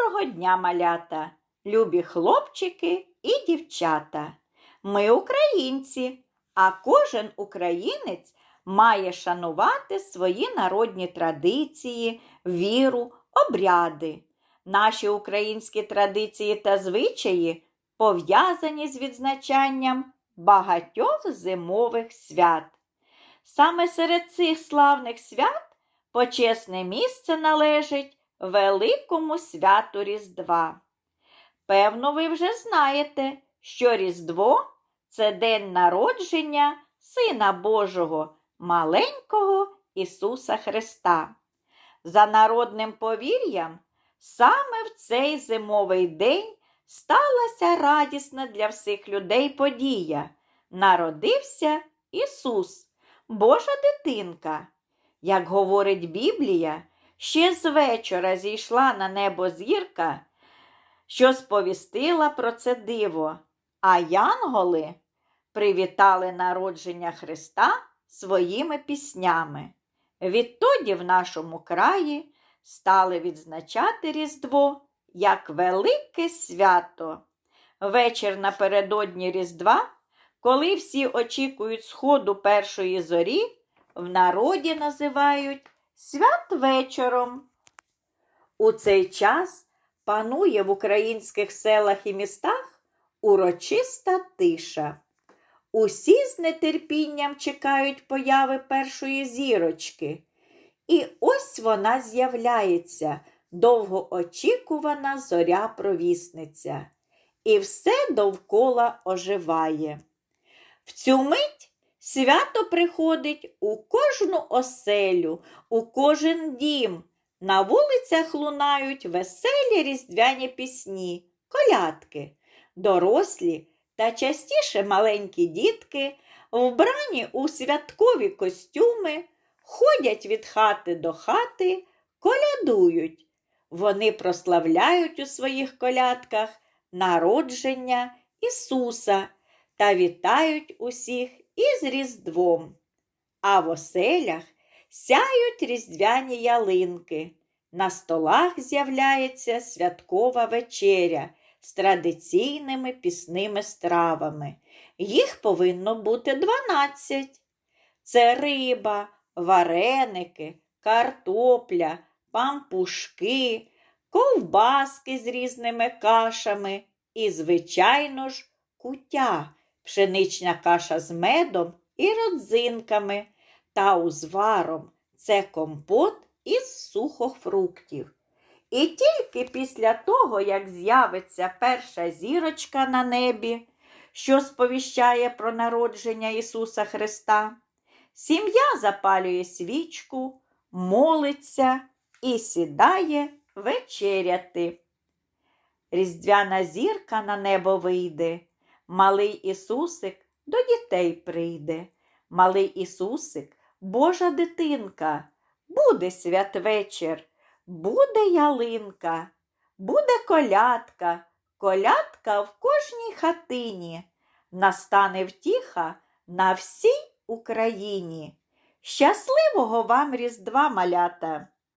Доброго дня, малята, любі хлопчики і дівчата. Ми українці, а кожен українець має шанувати свої народні традиції, віру, обряди. Наші українські традиції та звичаї пов'язані з відзначанням багатьох зимових свят. Саме серед цих славних свят почесне місце належить великому святу Різдва. Певно, ви вже знаєте, що Різдво це день народження Сина Божого, маленького Ісуса Христа. За народним повір'ям, саме в цей зимовий день сталася радісна для всіх людей подія. Народився Ісус, Божа дитинка. Як говорить Біблія, ще з вечора зійшла на небо зірка, що сповістила про це диво, а янголи привітали народження Христа своїми піснями. Відтоді в нашому краї стали відзначати Різдво як велике свято. Вечір напередодні Різдва, коли всі очікують сходу першої зорі, в народі називають святвечором. У цей час панує в українських селах і містах урочиста тиша. Усі з нетерпінням чекають появи першої зірочки. І ось вона з'являється, довгоочікувана зоря провісниця. І все довкола оживає. В цю мить свято приходить у кожну оселю, у кожен дім. На вулицях лунають веселі різдвяні пісні, колядки, дорослі та частіше маленькі дітки, вбрані у святкові костюми, ходять від хати до хати, колядують. Вони прославляють у своїх колядках народження Ісуса та вітають усіх із Різдвом. А в оселях сяють різдвяні ялинки. На столах з'являється святкова вечеря з традиційними пісними стравами. Їх повинно бути 12. Це риба, вареники, картопля, пампушки, ковбаски з різними кашами і, звичайно ж, кутя, пшенична каша з медом і родзинками та узваром. Це компот із сухофруктів. І тільки після того, як з'явиться перша зірочка на небі, що сповіщає про народження Ісуса Христа, сім'я запалює свічку, молиться і сідає вечеряти. Різдвяна зірка на небо вийде, малий Ісусик до дітей прийде. Малий Ісусик, Божа дитинка, буде святвечір, буде ялинка, буде колядка, колядка в кожній хатині. Настане втіха на всій Україні. Щасливого вам Різдва, малята!